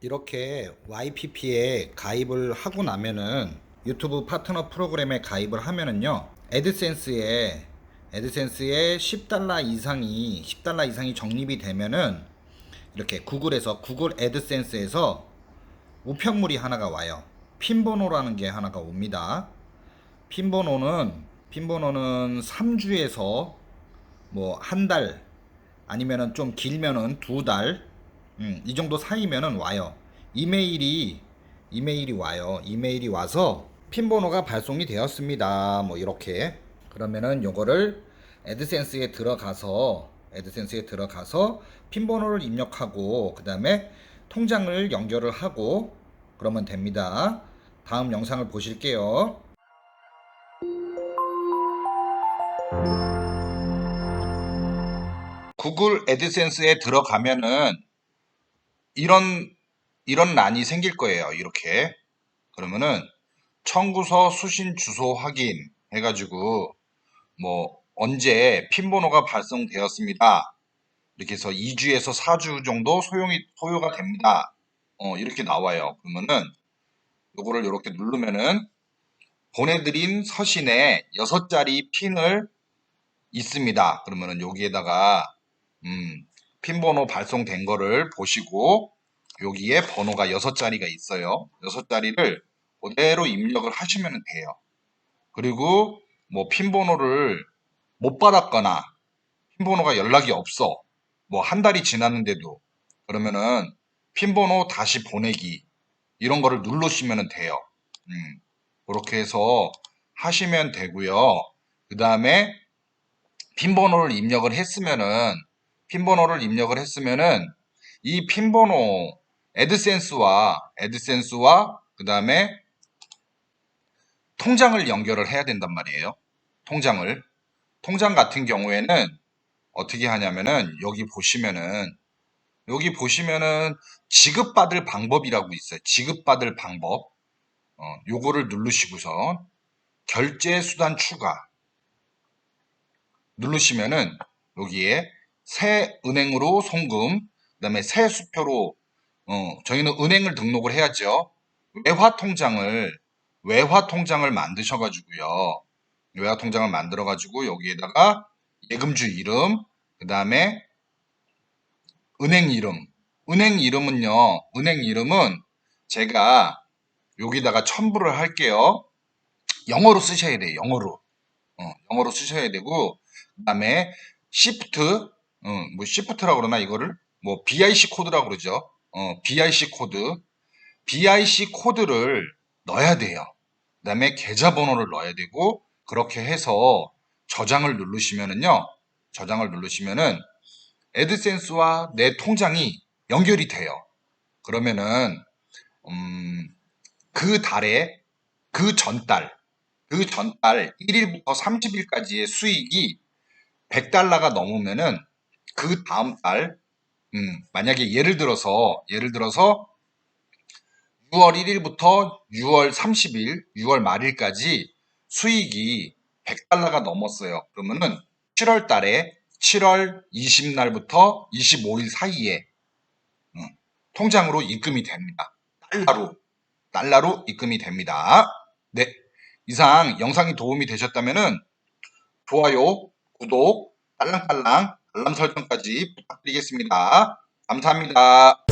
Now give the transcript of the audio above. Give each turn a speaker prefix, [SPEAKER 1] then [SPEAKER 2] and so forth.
[SPEAKER 1] 이렇게 YPP에 가입을 하고 나면은 유튜브 파트너 프로그램에 가입을 하면은요 애드센스에 애드센스에 10달러 이상이 10달러 이상이 적립이 되면은 이렇게 구글에서 구글 애드센스에서 우편물이 하나가 와요. 핀 번호라는 게 하나가 옵니다. 핀 번호는 핀 번호는 3주에서 뭐 한 달 아니면은 좀 길면은 두 달, 음, 이 정도 사이면은 와요. 이메일이 이메일이 와요. 이메일이 와서 핀 번호가 발송이 되었습니다. 뭐 이렇게 그러면은 요거를 애드센스에 들어가서 애드센스에 들어가서 핀 번호를 입력하고 그 다음에 통장을 연결을 하고 그러면 됩니다. 다음 영상을 보실게요. 구글 애드센스에 들어가면은 이런 이런 란이 생길 거예요. 이렇게 그러면은 청구서 수신 주소 확인 해가지고 뭐 언제 핀 번호가 발송되었습니다. 이렇게 해서 2주에서 4주 정도 소용이 소요가 됩니다. 어 이렇게 나와요. 그러면은 요거를 이렇게 누르면은 보내드린 서신에 6자리 핀을 있습니다. 그러면은 여기에다가 음, 핀 번호 발송된 거를 보시고 여기에 번호가 6자리가 있어요. 6자리를 그대로 입력을 하시면 돼요. 그리고 뭐 핀 번호를 못 받았거나 핀 번호가 연락이 없어. 뭐 한 달이 지났는데도 그러면은 핀 번호 다시 보내기 이런 거를 누르시면 돼요. 음, 그렇게 해서 하시면 되고요. 그 다음에 핀 번호를 입력을 했으면은 핀 번호를 입력을 했으면은 이 핀 번호 애드센스와 애드센스와 그 다음에 통장을 연결을 해야 된단 말이에요. 통장을 통장 같은 경우에는 어떻게 하냐면은 여기 보시면은 여기 보시면은 지급받을 방법이라고 있어요. 지급받을 방법. 어, 요거를 누르시고서 결제 수단 추가 누르시면은 여기에 새 은행으로 송금, 그 다음에 새 수표로 어, 저희는 은행을 등록을 해야죠. 외화 통장을 외화 통장을 만드셔 가지고요. 외화 통장을 만들어 가지고 여기에다가 예금주 이름, 그다음에 은행 이름. 은행 이름은요. 은행 이름은 제가 여기다가 첨부를 할게요. 영어로 쓰셔야 돼요. 영어로. 어, 영어로 쓰셔야 되고 그다음에 shift 어, 뭐 shift라고 그러나 이거를 뭐 BIC 코드라고 그러죠. 어, BIC 코드. BIC 코드를 넣어야 돼요. 그 다음에 계좌번호를 넣어야 되고 그렇게 해서 저장을 누르시면은요. 저장을 누르시면은 애드센스와 내 통장이 연결이 돼요. 그러면은 음, 그 달에 그 전달 그 전달 1일부터 30일까지의 수익이 100달러가 넘으면은 그 다음 달, 음, 만약에 예를 들어서, 예를 들어서 6월 1일부터 6월 30일, 6월 말일까지 수익이 100달러가 넘었어요. 그러면은 7월 달에 7월 20날부터 25일 사이에 음, 통장으로 입금이 됩니다. 달러로, 달러로 입금이 됩니다. 네. 이상 영상이 도움이 되셨다면은 좋아요, 구독, 딸랑딸랑 알람 설정까지 부탁드리겠습니다. 감사합니다.